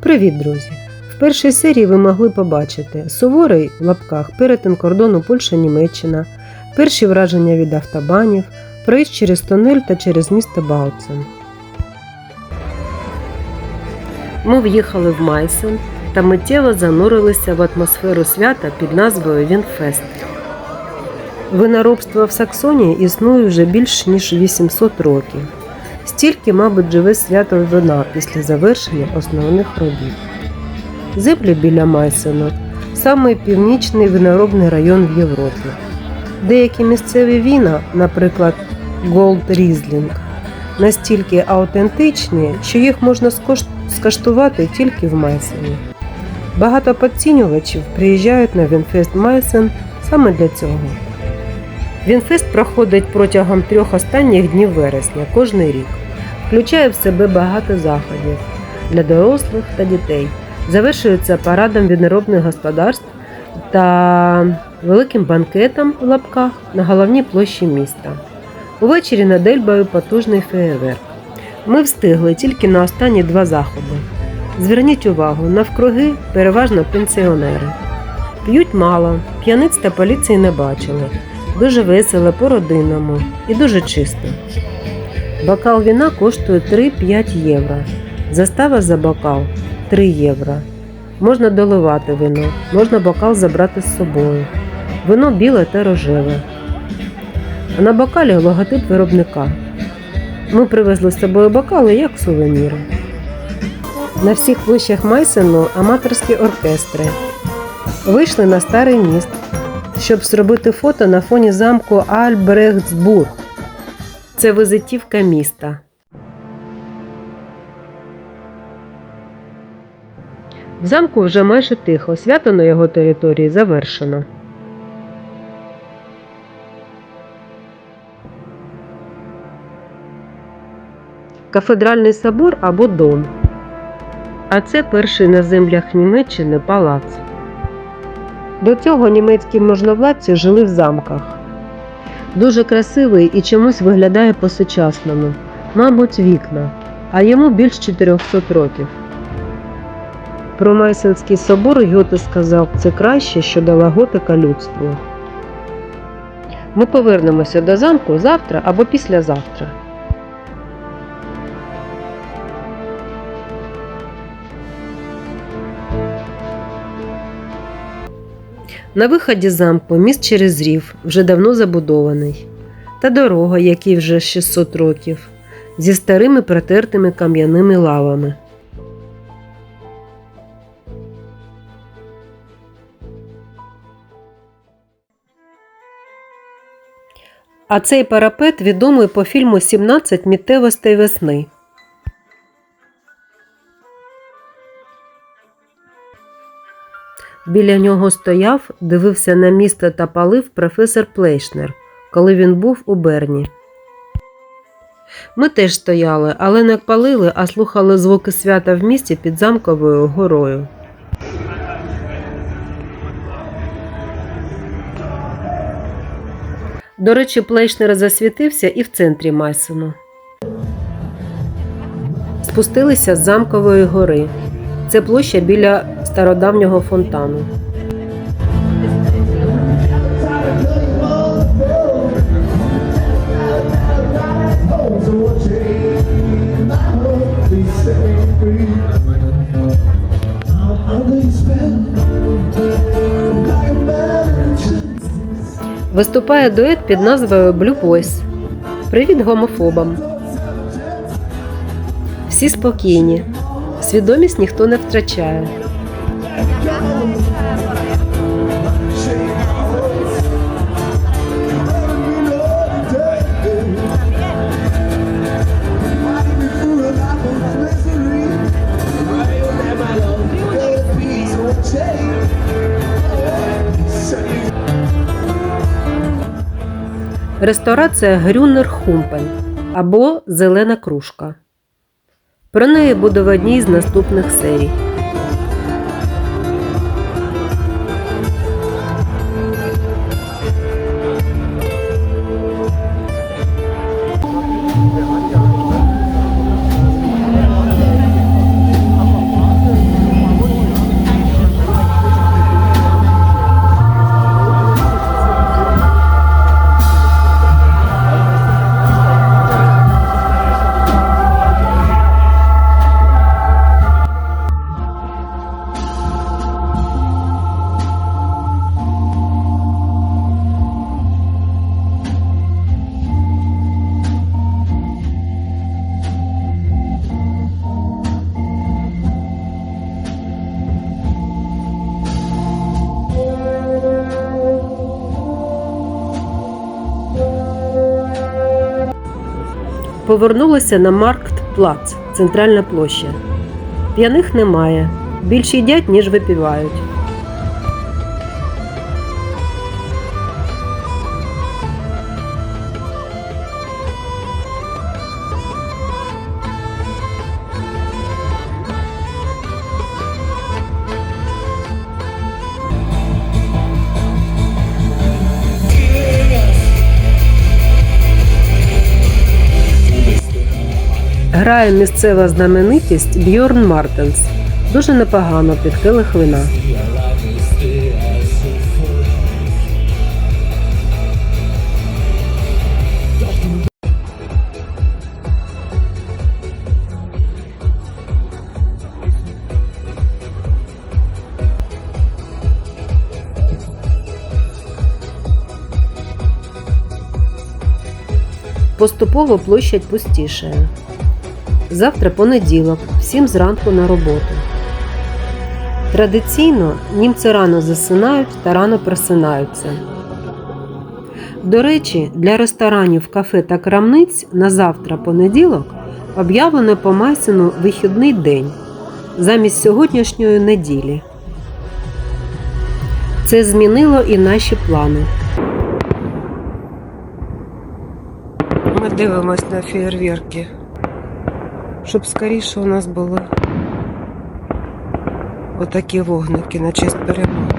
Привіт, друзі! В першій серії ви могли побачити суворий в лапках перетин кордону Польща-Німеччина, перші враження від автобанів, проїзд через тунель та через місто Бауцен. Ми в'їхали в Майсен та миттєво занурилися в атмосферу свята під назвою Вінфест. Виноробство в Саксонії існує вже більш ніж 800 років. Стільки, мабуть, живе свято вина після завершення основних робіт. Землі біля Майсену самий північний виноробний район в Європі. Деякі місцеві віна, наприклад, Gold Riesling, настільки аутентичні, що їх можна скаштувати тільки в Майсені. Багато поцінювачів приїжджають на Вінфест Майсен саме для цього. Вінфест проходить протягом трьох останніх днів вересня кожний рік. Включає в себе багато заходів для дорослих та дітей. Завершується парадом відноробних господарств та великим банкетом в лапках на головній площі міста. Увечері над Ельбою потужний феєрверк. Ми встигли тільки на останні два заходи. Зверніть увагу, навкруги переважно пенсіонери. П'ють мало, п'яниць та поліції не бачили. Дуже весело по-родинному і дуже чисто. Бокал віна коштує 3-5 євро. Застава за бокал 3 євро. Можна доливати вино, можна бокал забрати з собою. Вино біле та рожеве. А на бокалі логотип виробника. Ми привезли з собою бокали як сувеніри. На всіх площах Майсену аматорські оркестри. Вийшли на старий міст, щоб зробити фото на фоні замку Альбрехтсбург. Це визитівка міста. В замку вже майже тихо. Свято на його території завершено. Кафедральний собор або дом. А це перший на землях Німеччини палац. До цього німецькі можновладці жили в замках. Дуже красивий і чомусь виглядає по-сучасному. Мабуть, вікна, а йому більш 400 років. Про Майсенський собор Гьоте сказав, це краще, що дала готика людству. Ми повернемося до замку завтра або післязавтра. На виході замку міст через рів вже давно забудований, та дорога, якій вже 600 років, зі старими протертими кам'яними лавами. А цей парапет відомий по фільму 17 мітевостей весни. Біля нього стояв, дивився на місто та палив професор Плейшнер, коли він був у Берні. Ми теж стояли, але не палили, а слухали звуки свята в місті під замковою горою. До речі, Плейшнер засвітився і в центрі Майсену. Спустилися з замкової гори. Це площа біля стародавнього фонтану. Виступає дует під назвою Blue Boys. Привіт гомофобам. Всі спокійні. Свідомість ніхто не втрачає. Ресторація Грюнер Хумпен або Зелена кружка. Про неї буде в одній з наступних серій. Повернулися на Марктплац, центральна площа. П'яних немає. Більше їдять, ніж випівають. Грає місцева знаменитість Бьорн Мартенс. Дуже непогано під келих вина. Поступово площадь пустішає. Завтра понеділок, всім зранку на роботу. Традиційно німці рано засинають та рано просинаються. До речі, для ресторанів, кафе та крамниць на завтра понеділок об'явлено по Майсену вихідний день замість сьогоднішньої неділі. Це змінило і наші плани. Ми дивимось на фейерверки щоб скоріше у нас були отакі вогники на честь перемоги.